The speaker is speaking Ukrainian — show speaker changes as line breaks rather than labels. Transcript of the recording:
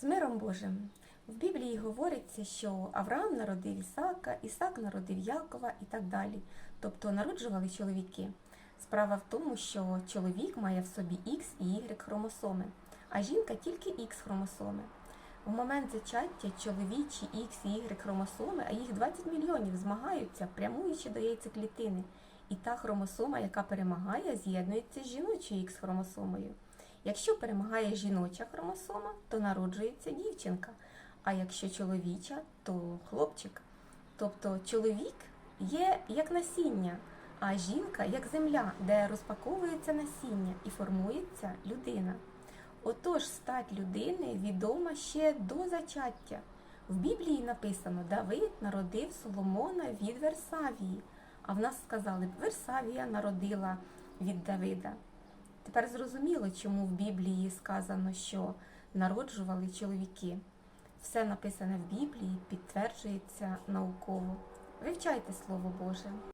З миром Божим. В Біблії говориться, що Авраам народив Ісака, Ісак народив Якова і так далі. Тобто народжували чоловіки. Справа в тому, що чоловік має в собі X і Y хромосоми, а жінка тільки X хромосоми. В момент зачаття чоловічі X і Y хромосоми, а їх 20 мільйонів змагаються, прямуючи до яйцеклітини. І та хромосома, яка перемагає, з'єднується з жіночою X хромосомою. Якщо перемагає жіноча хромосома, то народжується дівчинка, а якщо чоловіча, то хлопчик. Тобто чоловік є як насіння, а жінка як земля, де розпаковується насіння і формується людина. Отож, стать людини відома ще до зачаття. В Біблії написано, Давид народив Соломона від Версавії, а в нас сказали, Версавія народила від Давида. Тепер зрозуміло, чому в Біблії сказано, що народжували чоловіки. Все написане в Біблії підтверджується науково. Вивчайте Слово Боже.